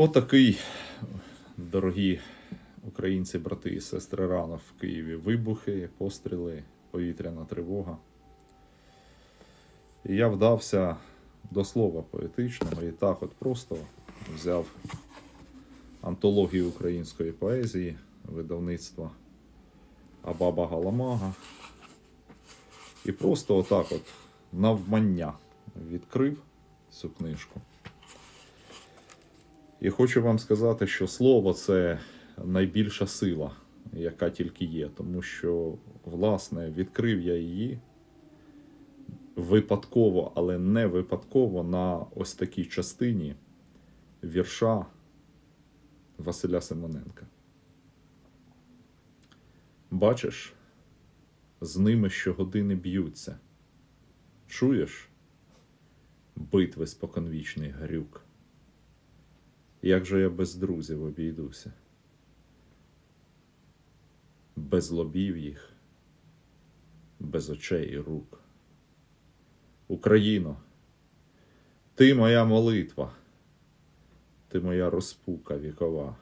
Отакий, дорогі українці, брати і сестри, рано в Києві вибухи, постріли, повітряна тривога. І я вдався до слова поетичного і так от просто взяв антологію української поезії видавництва Абаба Галамага. І просто отак от навмання відкрив цю книжку. І хочу вам сказати, що слово це найбільша сила, яка тільки є. Тому що, власне, відкрив я її випадково, але не випадково на ось такій частині вірша Василя Симоненка. Бачиш, з ними щогодини б'ються. Чуєш? Битви споконвічний грюк. Як же я без друзів обійдуся? Без лобів їх, без очей і рук. Україно, ти моя молитва, ти моя розпука вікова.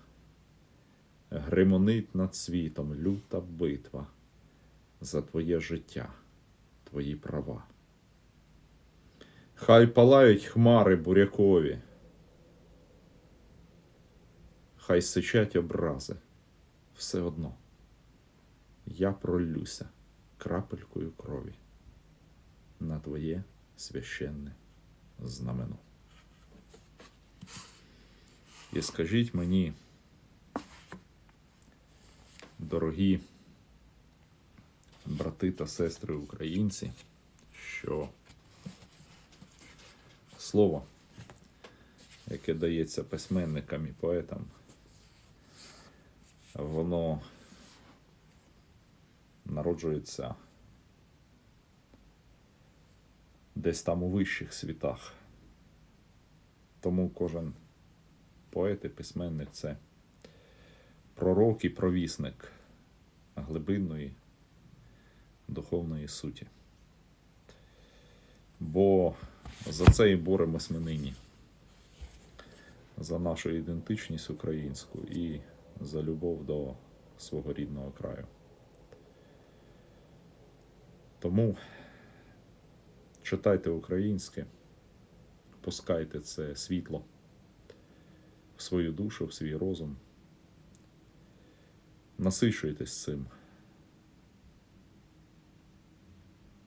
Гримонить над світом люта битва за твоє життя, твої права. Хай палають хмари бурякові, хай сичать образи, все одно я пролюся крапелькою крові на твоє священне знамено. І скажіть мені, дорогі брати та сестри українці, що слово, яке дається письменникам і поетам, воно народжується десь там у вищих світах. Тому кожен поет і письменник це пророк і провісник глибинної духовної суті. Бо за це і боремось ми нині. За нашу ідентичність українську і за любов до свого рідного краю. Тому читайте українське, пускайте це світло в свою душу, в свій розум. Насичуйтесь цим.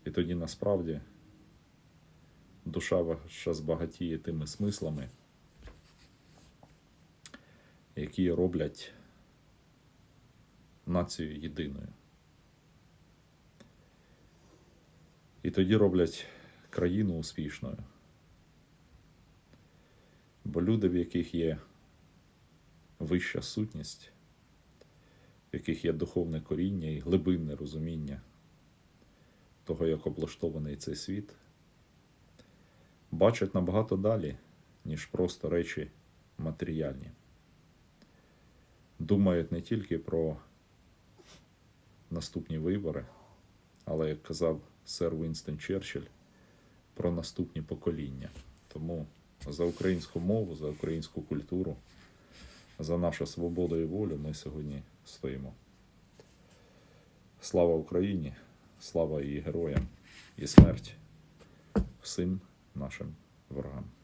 І тоді насправді душа ваша збагатіє тими смислами, які роблять націю єдиною. І тоді роблять країну успішною. Бо люди, в яких є вища сутність, в яких є духовне коріння і глибинне розуміння того, як облаштований цей світ, бачать набагато далі, ніж просто речі матеріальні. Думають не тільки про наступні вибори, але, як казав сер Вінстон Черчилль, про наступні покоління. Тому за українську мову, за українську культуру, за нашу свободу і волю ми сьогодні стоїмо. Слава Україні, слава її героям і смерть всім нашим ворогам.